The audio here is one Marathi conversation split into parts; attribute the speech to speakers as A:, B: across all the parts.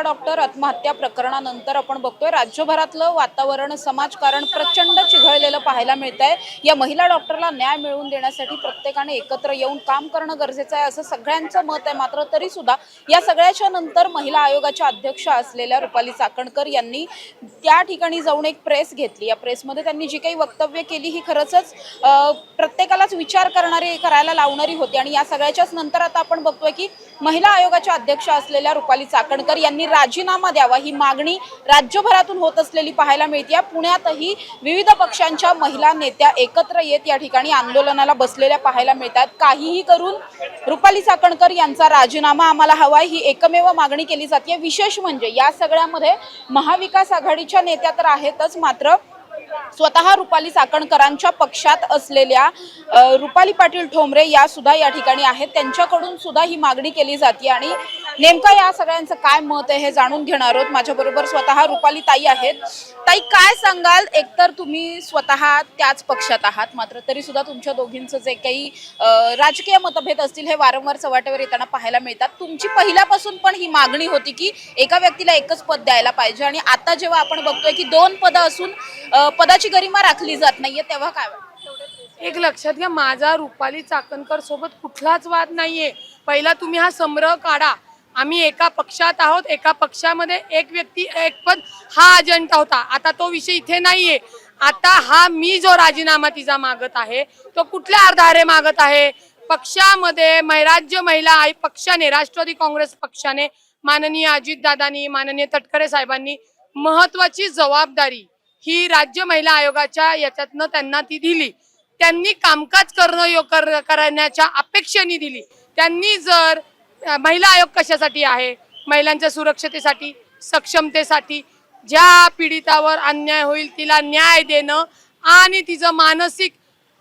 A: महिला डॉक्टर आत्महत्या प्रकरणानंतर आपण बघतोय राज्यभरातलं वातावरण समाजकारण प्रचंड चिघळलेलं पाहायला मिळत आहे या महिला डॉक्टरला न्याय मिळवून देण्यासाठी प्रत्येकाने एकत्र येऊन काम करणं गरजेचं आहे असं सगळ्यांचं मत आहे. मात्र तरी सुद्धा या सगळ्याच्या नंतर महिला आयोगाच्या अध्यक्ष असलेल्या रुपाली चाकणकर यांनी त्या ठिकाणी जाऊन एक प्रेस घेतली. या प्रेसमध्ये त्यांनी जी काही वक्तव्य केली ही खरंच प्रत्येकालाच विचार करणारी करायला लावणारी होती. आणि या सगळ्याच्याच नंतर आता आपण बघतोय की महिला आयोगाच्या अध्यक्ष असलेल्या रुपाली चाकणकर यांनी राजीनामा द्यावा. ही मागणी राज्यभरातून होत असलेली पाहायला मिळते. पुण्यातही विविध पक्षांच्या महिला नेत्या एकत्र येत या ठिकाणी आंदोलनाला बसलेल्या पाहायला मिळतात. काहीही करून रुपाली चाकणकर यांचा राजीनामा आम्हाला हवाय. ही एकमेव मागणी केली जाते. विशेष म्हणजे या सगळ्यामध्ये महाविकास आघाडीच्या नेत्या तर आहेतच. मात्र स्वतः रुपाली चाकणकरांच्या पक्षात असलेल्या रुपाली पाटील ठोंबरे या सुद्धा या ठिकाणी आहेत. त्यांच्याकडून सुद्धा ही मागणी केली जाते आणि नेमका या सगळ्यांचं काय मत आहे हे जाणून घेणार आहोत. माझ्याबरोबर स्वतः रुपाली ताई आहेत. ताई काय सांगाल? एकतर तुम्ही स्वतः त्याच पक्षात आहात मात्र तरी सुद्धा तुमच्या दोघींचं जे काही राजकीय मतभेद असतील हे वारंवार चव्हाट्यावर येताना पाहायला मिळतात. तुमची पहिल्यापासून पण ही मागणी होती की एका व्यक्तीला एकच पद द्यायला पाहिजे आणि आता जेव्हा आपण बघतोय की दोन पदं असून पदाची गरिमा राखली जात नाहीये तेव्हा काय वाटतं?
B: एक लक्षात घ्या माझा रुपाली चाकणकर सोबत कुठलाच वाद नाहीये. पहिला तुम्ही हा संग्रह काढा. आम्ही एका पक्षात आहोत एका पक्षामध्ये एक व्यक्ती एक पद हा अजेंडा होता. आता तो विषय इथे नाहीये. आता हा मी जो राजीनामा तिचा मागत आहे तो कुठल्या आधारे मागत आहे? पक्षामध्ये महिराज्य राज्य महिला आय पक्षाने राष्ट्रवादी काँग्रेस पक्षाने माननीय अजितदादांनी माननीय तटकरे साहेबांनी महत्वाची जबाबदारी ही राज्य महिला आयोगाच्या याच्यातनं त्यांना ती दिली. त्यांनी कामकाज करणं यो- कर- करण्याच्या अपेक्षेने दिली. त्यांनी जर महिला आयोग कशासाठी आहे? महिलांच्या सुरक्षतेसाठी सक्षमतेसाठी ज्या पीडितावर अन्याय होईल तिला न्याय देणं आणि तिचं मानसिक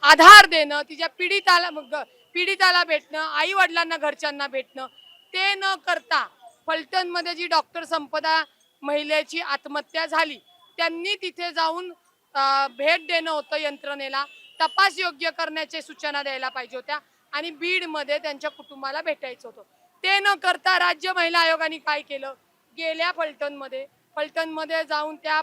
B: आधार देणं तिच्या पीडिताला पीडिताला भेटणं आई वडिलांना घरच्यांना भेटणं ते न करता फलटणमध्ये जी डॉक्टर संपदा महिलेची आत्महत्या झाली त्यांनी तिथे जाऊन भेट देणं होतं यंत्रणेला. तपास योग्य करण्याच्या सूचना द्यायला पाहिजे होत्या आणि बीडमध्ये त्यांच्या कुटुंबाला भेटायचं होतं. ते न करता राज्य महिला आयोगाने काय केलं? गेल्या फलटणमध्ये फलटणमध्ये जाऊन त्या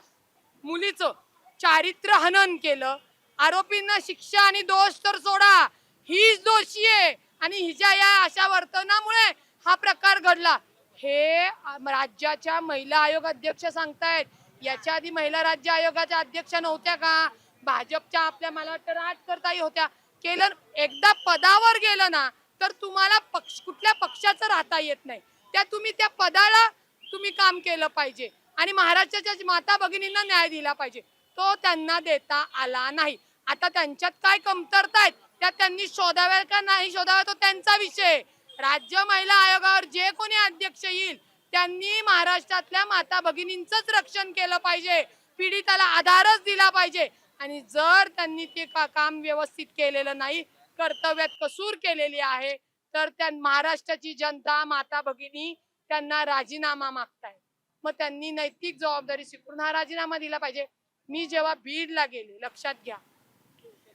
B: मुलीचं चारित्र्य हनन केलं. आरोपींना शिक्षा आणि दोष तर सोडा. हीच दोषी आहे आणि हिच्या या अशा वर्तनामुळे हा प्रकार घडला. हे राज्याच्या महिला आयोग अध्यक्ष सांगतायत याच्या आधी महिला राज्य आयोगाच्या अध्यक्ष नव्हत्या का? भाजपच्या आपल्या मला वाटतं राजकर्ताही होत्या. केलं एकदा पदावर गेलं ना तर तुम्हाला पक्ष कुठल्या पक्षाचं राहता येत नाही. त्या तुम्ही त्या पदाला तुम्ही काम केलं पाहिजे. आणि महाराष्ट्राच्या माता भगिनींना न्याय दिला पाहिजे. तो त्यांना देता आला नाही. आता त्यांच्यात काय कमतरता आहेत त्या त्यांनी शोधाव्या का नाही शोधाव्या तो त्यांचा विषय राज्य महिला आयोगावर जे कोणी अध्यक्ष येईल त्यांनी महाराष्ट्रातल्या माता भगिनींचंच रक्षण केलं पाहिजे. पीडिताला आधारच दिला पाहिजे. आणि जर त्यांनी ते का- काम व्यवस्थित केलेलं नाही कर्तव्यात कसूर केलेली आहे तर त्या महाराष्ट्राची जनता माता भगिनी त्यांना राजीनामा मागतायत. मग त्यांनी नैतिक जबाबदारी स्वीकारून हा राजीनामा दिला पाहिजे. मी जेव्हा बीडला गेले लक्षात घ्या.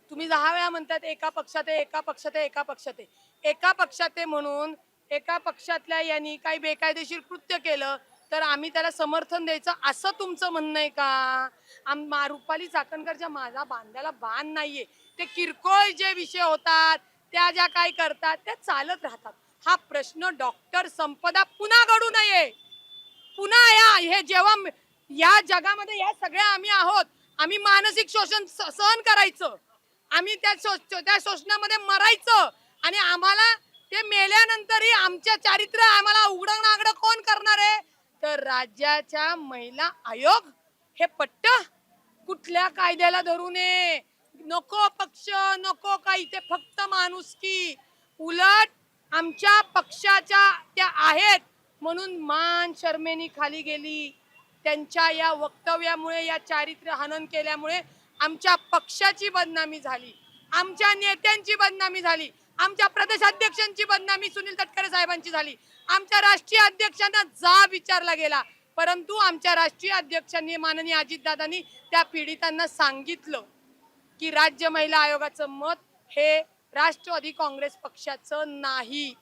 B: तुम्ही दहा वेळा म्हणतात एका पक्षात आहे एका पक्षात आहे एका पक्षात आहे. एका पक्षात आहे म्हणून एका पक्षातल्या यांनी काही बेकायदेशीर कृत्य केलं तर आम्ही त्याला समर्थन द्यायचं असं तुमचं म्हणणं आहे का? आम मा- रुपाली चाकणकरच्या माझा बांधायला बाण नाहीये ते किरकोळ जे विषय होतात त्या ज्या काय करतात त्या चालत राहतात. हा प्रश्न डॉक्टर संपदा पुन्हा घडू नये. पुन्हा या हे जेव्हा या जगामध्ये या सगळ्या आम्ही आहोत आम्ही मानसिक शोषण स- सहन करायचं. आम्ही त्या शो त्या शोषणामध्ये मरायचं. आणि आम्हाला ते मेल्यानंतरही आमच्या चारित्र्य आम्हाला उघडं नागडं कोण करणार आहे? तर राज्याच्या महिला आयोग हे पट्ट कुठल्या कायद्याला धरू नये? नको पक्ष नको काही ते फक्त माणुसकी उलट आमच्या पक्षाच्या त्या आहेत. म्हणून मान शर्मेनी खाली गेली. त्यांच्या या वक्तव्यामुळे या चारित्र्य हनन केल्यामुळे आमच्या पक्षाची बदनामी झाली. आमच्या नेत्यांची बदनामी झाली. आमच्या प्रदेशाध्यक्षांची बदनामी सुनील तटकरे साहेबांची झाली. आमच्या राष्ट्रीय अध्यक्षांना जा विचारला गेला. परंतु आमच्या राष्ट्रीय अध्यक्षांनी माननीय अजितदादांनी त्या पीडितांना सांगितलं की राज्य महिला आयोगाचं मत हे राष्ट्रवादी काँग्रेस पक्षाचं नाही.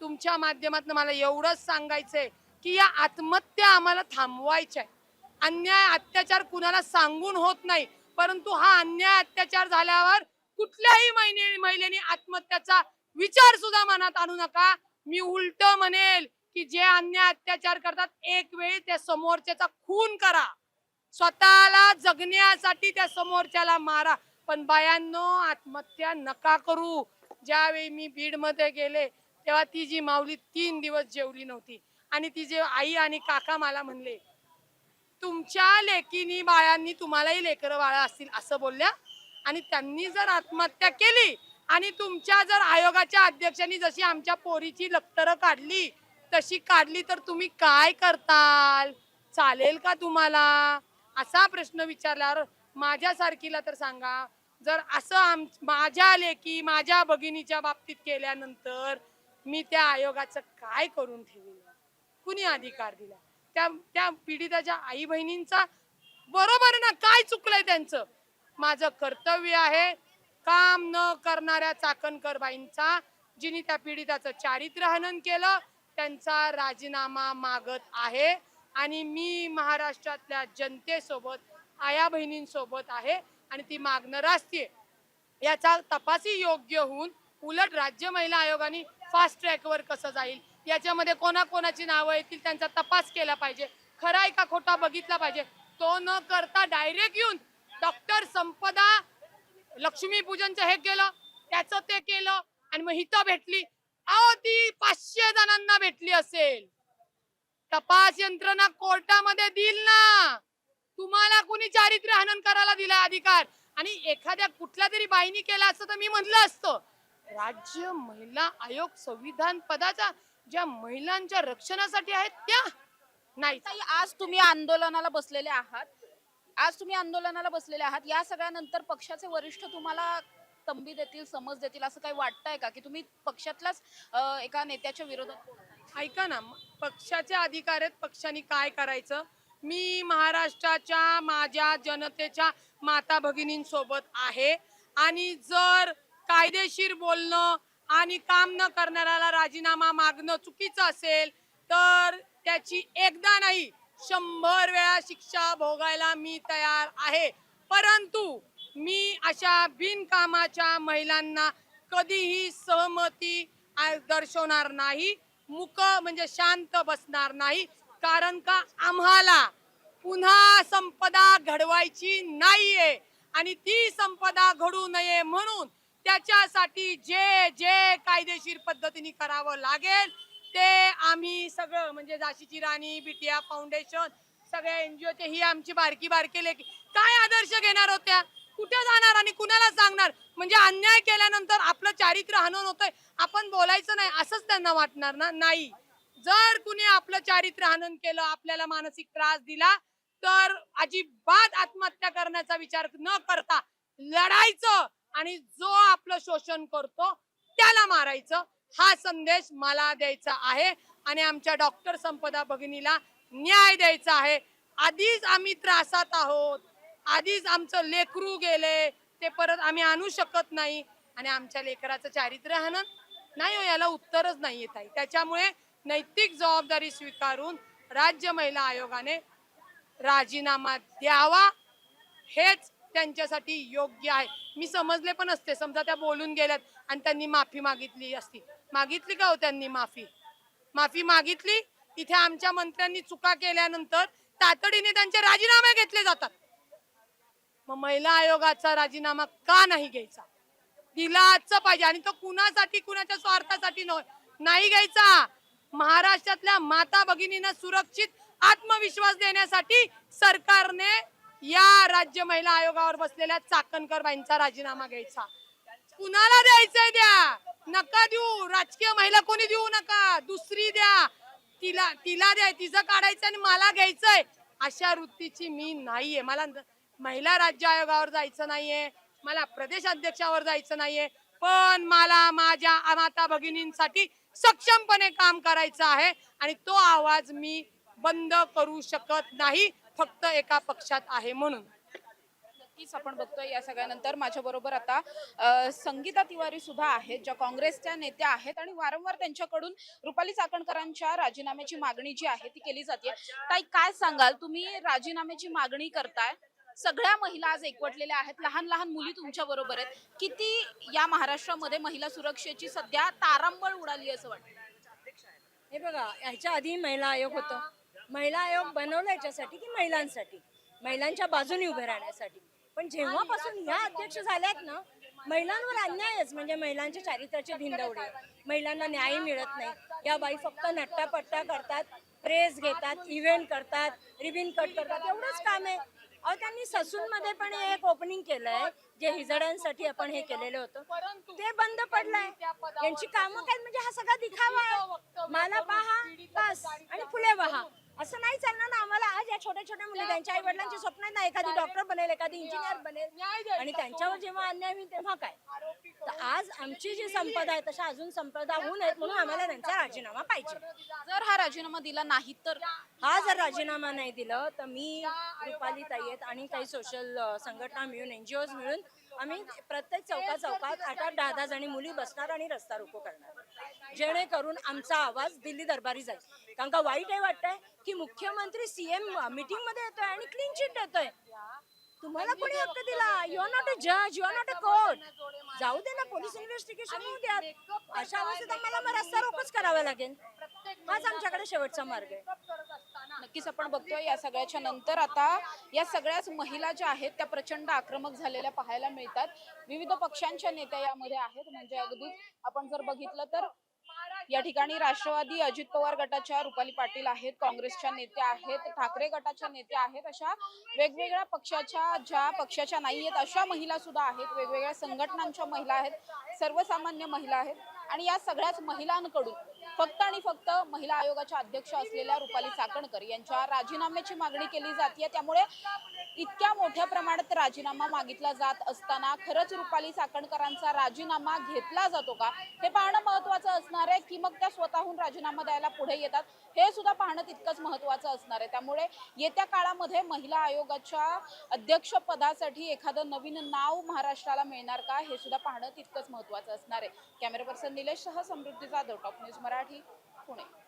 B: तुमच्या माध्यमातून मला एवढंच सांगायचंय की या आत्महत्या आम्हाला थांबवायच्या आहे. अन्याय अत्याचार कुणाला सांगून होत नाही. परंतु हा अन्याय अत्याचार झाल्यावर कुठल्याही महिने महिलेने आत्महत्याचा विचार सुद्धा मनात आणू नका. मी उलट म्हणेल की जे अन्याय अत्याचार करतात एक वेळी त्या समोरच्याचा खून करा. स्वतःला जगण्यासाठी त्या समोरच्याला मारा. पण बायांनो आत्महत्या नका करू. ज्यावेळी मी बीडमध्ये गेले तेव्हा ती जी माऊली तीन दिवस जेवली नव्हती. आणि तिचे आई आणि काका मला म्हणले तुमच्या लेकीनी बाळांनी तुम्हालाही लेकरं बाळा असतील असं बोलल्या. आणि त्यांनी जर आत्महत्या केली आणि तुमच्या जर आयोगाच्या अध्यक्षांनी जशी आमच्या पोरीची लक्तरं काढली तशी काढली तर तुम्ही काय करताल? चालेल का तुम्हाला? असा प्रश्न विचारल्यावर माझ्यासारखीला तर सांगा जर असं आम माझ्या लेखी माझ्या भगिनीच्या बाबतीत केल्यानंतर मी त्या आयोगाचं काय करून ठेवलं कुणी अधिकार दिला? त्या त्या पीडिताच्या आई बहिणींचा बरोबर ना? काय चुकलंय त्यांचं? माझं कर्तव्य आहे काम न करणाऱ्या चाकणकर बाईंचा जिने त्या पीडिताचं चारित्र्य हनन केलं त्यांचा राजीनामा मागत आहे. आणि मी महाराष्ट्रातल्या जनतेसोबत आया बहिणींसोबत आहे. आणि ती मागणं राष्ट्रीय. याचा तपासही योग्य होऊन उलट राज्य महिला आयोगाने फास्ट ट्रॅकवर कसं जाईल? याच्यामध्ये कोणाकोणाची नावं येतील? त्यांचा तपास केला पाहिजे. खरा आहे का खोटा बघितला पाहिजे? तो न करता डायरेक्ट येऊन डॉक्टर संपदा लक्ष्मी पूजनचं हे केलं त्याचं ते केलं आणि मग हिथं भेटली. अहो ती पाचशे जणांना भेटली असेल. तपास यंत्रणा कोर्टामध्ये दिल ना. तुम्हाला कुणी चारित्र्य हनन करायला दिला अधिकार? आणि एखाद्या कुठल्या तरी बाईनी केला असतं तर मी म्हणलं असतं. राज्य महिला आयोग संविधान पदाचा ज्या महिलांच्या रक्षणासाठी आहेत त्या नाही
A: ताई, आज तुम्ही आंदोलनाला बसलेले आहात. आज तुम्ही आंदोलनाला बसलेले आहात. या सगळ्यानंतर पक्षाचे वरिष्ठ तुम्हाला तंबी देतील समज देतील असं काही वाटतंय का? की तुम्ही पक्षातल्याच एका नेत्याच्या विरोधात
B: ऐका ना म- पक्षाचे अधिकार आहेत पक्षाने काय करायचं? मी महाराष्ट्राच्या माझ्या जनतेच्या माता भगिनींसोबत आहे आणि जर कायदेशीर बोलणं आणि काम न करणाऱ्याला राजीनामा मागणं चुकीचं असेल तर त्याची एकदा नाही शंभर वेळा शिक्षा भोगायला मी तयार आहे. परंतु मी अशा बिनकामाच्या महिलांना कधीही सहमती दर्शवणार नाही मुक म्हणजे शांत बसणार नाही. कारण का? आम्हाला पुन्हा संपदा घडवायची नाहीये आणि ती संपदा घडू नये म्हणून त्याच्यासाठी जे जे कायदेशीर पद्धतीने करावं लागेल ते आम्ही सगळं म्हणजे झाशीची राणी बिटिया फाउंडेशन सगळ्या एनजीओचे ही आमची बारकी बारकी लेखी काय आदर्श घेणार होत्या? कुठे जाणार आणि कुणाला सांगणार? म्हणजे अन्याय केल्यानंतर आपलं चारित्र्य हनन होतंय. आपण बोलायचं नाही असंच त्यांना वाटणार ना? नाही. जर कुणी आपलं चारित्र्य हनन केलं आपल्याला मानसिक त्रास दिला तर अजिबात आत्महत्या करण्याचा विचार न करता लढायचं आणि जो आपलं शोषण करतो त्याला मारायचं. हा संदेश मला द्यायचा आहे आणि आमच्या डॉक्टर संपदा भगिनीला न्याय द्यायचा आहे. आधीच आम्ही त्रासात आहोत. आधीच आमचं लेकरू गेले ते परत आम्ही आणू शकत नाही. आणि आमच्या लेकराचं चारित्र्य हनन नाही हो याला उत्तरच नाही येत आहे त्याच्यामुळे नैतिक जबाबदारी स्वीकारून राज्य महिला आयोगाने राजीनामा द्यावा. हेच त्यांच्यासाठी योग्य आहे. मी समजले पण असते समजा त्या बोलून गेल्यात आणि त्यांनी माफी मागितली असती. मागितली का हो त्यांनी माफी? माफी मागितली तिथे आमच्या मंत्र्यांनी चुका केल्यानंतर तातडीने त्यांचे राजीनामे घेतले जातात. मग महिला आयोगाचा राजीनामा का नाही घ्यायचा? दिलाच पाहिजे आणि तो कुणासाठी कुणाच्या स्वार्थासाठी नाही घ्यायचा. महाराष्ट्रातल्या माता भगिनींना सुरक्षित आत्मविश्वास देण्यासाठी सरकारने या राज्य महिला आयोगावर बसलेल्या चाकणकर बाईंचा राजीनामा घ्यायचा. कुणाला द्यायचंय द्या? नका देऊ. राजकीय महिला कोणी देऊ नका? दुसरी द्या. तिला तिला द्या. तिचं काढायचं आणि मला घ्यायचंय. अशा वृत्तीची मी नाहीये. मला महिला राज्य आयोगावर जायचं नाहीये. मला प्रदेश अध्यक्षावर जायचं नाहीये. पण मला माझ्या माता भगिनींसाठी सक्षमपणे काम करायचं आहे आणि तो आवाज मी बंद करू शकत नाही. फक्त एका पक्षात आहे म्हणून.
A: नक्कीच आपण बघतोय या सगळ्यानंतर. माझ्या बरोबर आता संगीता तिवारी सुद्धा आहेत ज्या काँग्रेसच्या नेत्या आहेत आणि वारंवार त्यांच्याकडून रुपाली चाकणकरांच्या राजीनाम्याची मागणी जी आहे ती केली जाते. ताई काय सांगाल? तुम्ही राजीनाम्याची मागणी करताय. सगळ्या महिला आज एकवटलेल्या आहेत. लहान लहान मुली तुमच्या बरोबर आहेत. किती या महाराष्ट्रामध्ये महिला सुरक्षेची सध्या तारांबळ उडाली असं वाटतं?
C: हे बघा ह्याच्या आधी महिला आयोग होतं. महिला आयोग बनवला याच्यासाठी की महिलांसाठी? महिलांच्या बाजूने उभे राहण्यासाठी. पण जेव्हापासून ह्या अध्यक्ष झाल्यात ना महिलांवर अन्यायच म्हणजे महिलांच्या चारित्र्याचे भिंडवडे. महिलांना न्याय मिळत नाही. या बाई फक्त नट्टापट्टा करतात प्रेस घेतात इव्हेंट करतात रिबिन कट करतात एवढंच काम आहे. अहो त्यांनी ससून मध्ये पण एक ओपनिंग केलंय जे हिजड्यांसाठी आपण हे केलेलं होतं. ते बंद पडलंय. यांची कामं काय म्हणजे हा सगळा दिखावा मला पहा बस आणि फुले वहा असं नाही चालणार ना आम्हाला. आज या छोट्या छोट्या मुली त्यांच्या आई वडिलांची स्वप्न आहेत ना एखादी डॉक्टर बनेल एखादी इंजिनियर बनेल. आणि त्यांच्यावर जेव्हा अन्याय होईल तेव्हा काय? तर आज आमची जी संपदा आहे तशा अजून संपदा होऊ नयेत म्हणून आम्हाला त्यांचा राजीनामा पाहिजे.
A: जर हा राजीनामा दिला नाही तर?
C: हा जर राजीनामा नाही दिलं तर मी रुपाली ताई आहेत आणि काही सोशल संघटना मिळून एनजीओज मिळून आम्ही प्रत्येक चौका चौकात आठ आठ दहा दहा जणी मुली बसणार आणि रस्ता रोको करणार. जेणेकरून आमचा आवाज दिल्ली दरबारी जाईल. कारण का वाईट हे वाटतंय की मुख्यमंत्री सीएम मीटिंगमध्ये येतोय आणि क्लीन चिट देतोय. तुम्हाला कोणी हक्क दिला? यु आर नॉट अ जज you are not a court जाऊ दे ना पोलीस इन्व्हेस्टिगेशन होऊ द्या अशा अवस्थेत आम्हाला मग रस्ता रोकोच करावा लागेल. हाच आमच्याकडे शेवटचा मार्ग आहे.
A: नक्कीच आपण बघतोय या सगळ्याच्या नंतर आता या सगळ्याच महिला ज्या आहेत त्या प्रचंड आक्रमक झालेल्या पाहायला मिळतात. विविध पक्षांच्या नेत्या यामध्ये आहेत. म्हणजे अगदी आपण जर बघितलं तर या ठिकाणी राष्ट्रवादी अजित पवार गटाच्या रुपाली पाटील आहेत काँग्रेसच्या नेत्या आहेत ठाकरे गटाच्या नेत्या आहेत अशा वेगवेगळ्या पक्षाच्या ज्या पक्षाच्या नाही आहेत अशा महिला सुद्धा आहेत वेगवेगळ्या संघटनांच्या महिला आहेत सर्वसामान्य महिला आहेत आणि या सगळ्याच महिलांकडून फक्त आणि फक्त महिला आयोगाच्या अध्यक्ष असलेल्या रुपाली चाकणकर यांच्या राजीनाम्याची मागणी केली जाते त्यामुळे इतक्या मोठ्या प्रमाणात राजीनामा मागितला जात असताना खरंच रुपाली चाकणकरांचा राजीनामा घेतला जातो का? हे पाहणं महत्वाचं असणार आहे की मग त्या स्वतःहून राजीनामा द्यायला पुढे येतात? हे सुद्धा पाहणं तितकंच महत्वाचं असणार आहे. त्यामुळे येत्या काळामध्ये महिला आयोगाच्या अध्यक्षपदासाठी एखादं नवीन नाव महाराष्ट्राला मिळणार का? हे सुद्धा पाहणं तितकंच महत्वाचं असणार आहे. कॅमेरा पर्सन निलेश सह समृद्धी जाधव टॉप न्यूज मराठी पुणे.